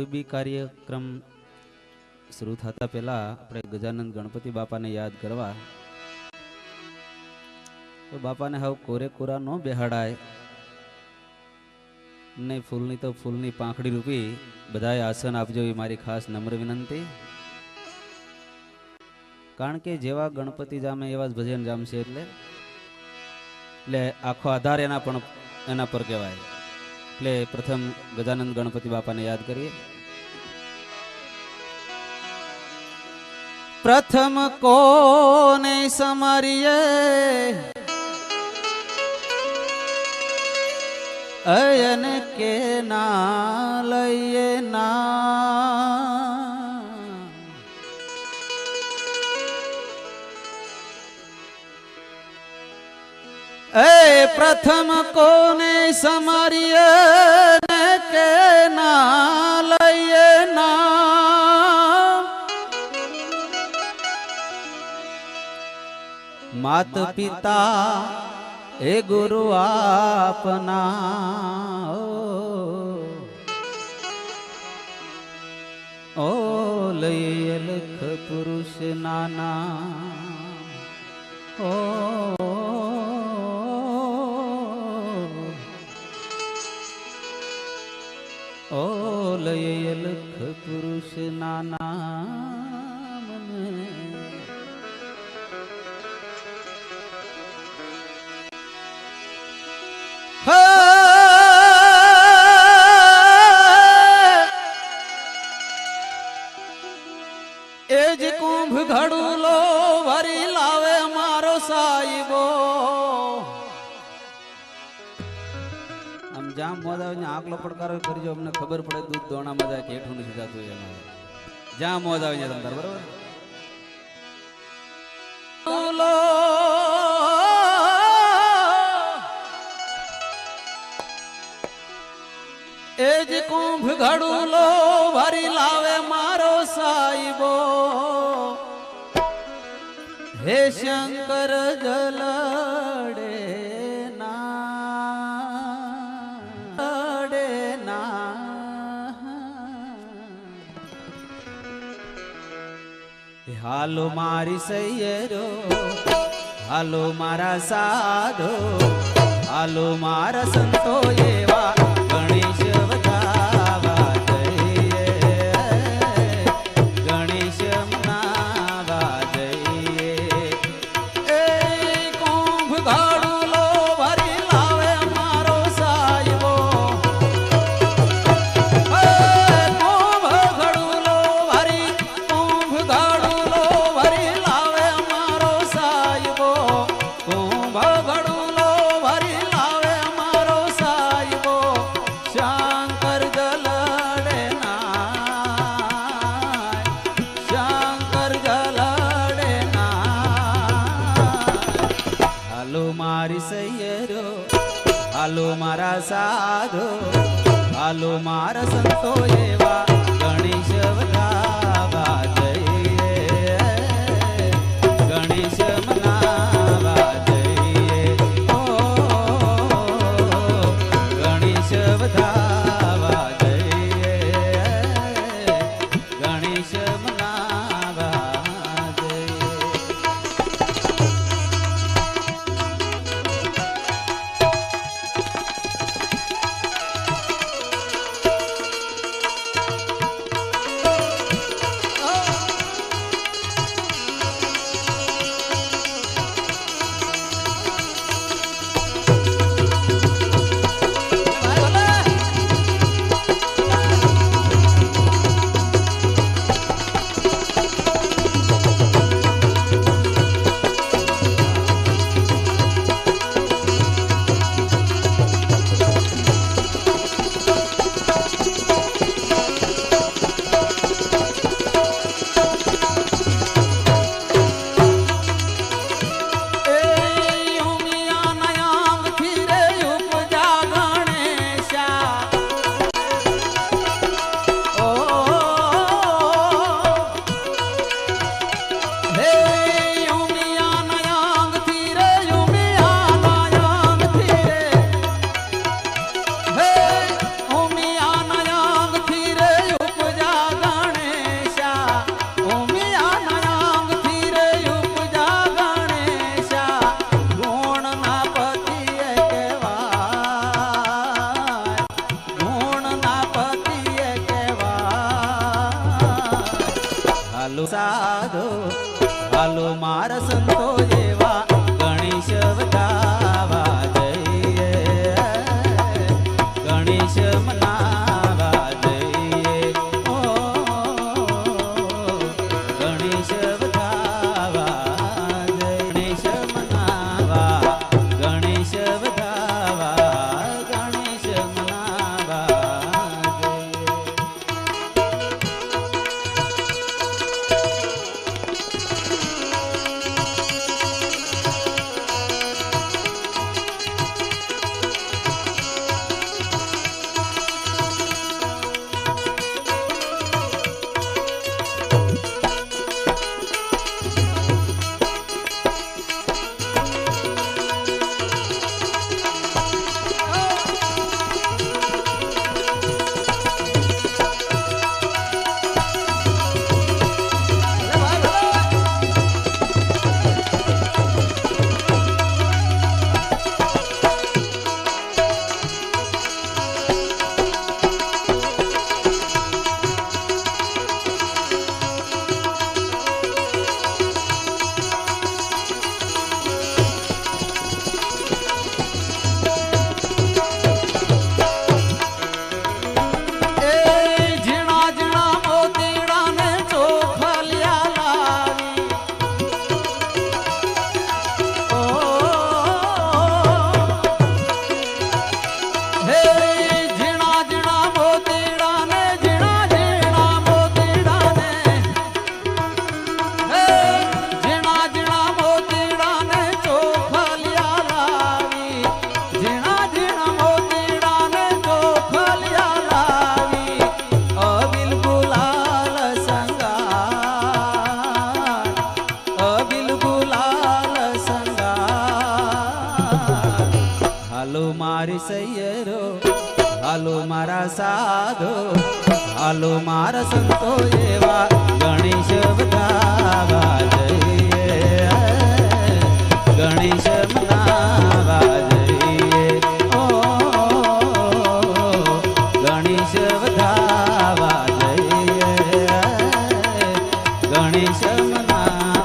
કોઈ બી કાર્યક્રમ શરૂ થતા પહેલા આપણે ગજાનંદ ગણપતિ બાપાને યાદ કરવા. તો બાપાને હવે કોરે કોરા ન બેહાડાય. ને ફૂલની તો ફૂલની પાંખડી રૂપી બધાએ આસન આપજો એ મારી ખાસ નમ્ર વિનંતી. કારણ કે જેવા ગણપતિ જામે એવા જ ભજન જામશે એટલે. એટલે આખો આધાર એના પણ એના પર કહેવાય. એટલે પ્રથમ ગજાનંદ ગણપતિ બાપાને યાદ કરીએ. પ્રથમ કોને સમરીએ? અયન કે ના લઈએ ના? એ પ્રથમ કોને સમરીએ ને કે ના લઈએ ના? માત પિતા એ ગુરુ આપના, ઓ લઈ લખ પુરુષ નાના ઓ ઓ લય લખ પુરુષ નાના એ જ કુંભ ઘડુલો ભરી જામ મોજ આવે ને આગલો પડકારો કરજો અમને ખબર પડે, દૂધ દોણા મજા કે હેઠું નથી જતું એમાં. જ્યાં મોજ આવે ત્યાં તમતાર બરોબર? એ કુંભ ઘડુલો ભરી લાવે મારો સાઈબો હે શંકર જલડે હાલો મારી સૈયરો હાલો મારા સાધો હાલો મારા સંતો એવા હાલો મારી સૈયરો હાલો મારા સાધો હાલો મારા સંતો એવા ગણેશ વધાવા అలు సాధు అలు మార મારા સાધુ. હાલો મારા સંતો એવા ગણેશ બધા જઈએ. ગણેશ ગણેશ મના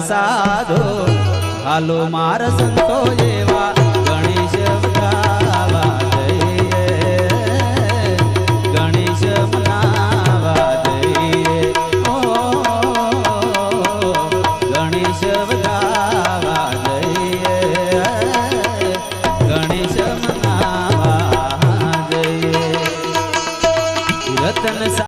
સાધુ હાલો માર સંતો જેવા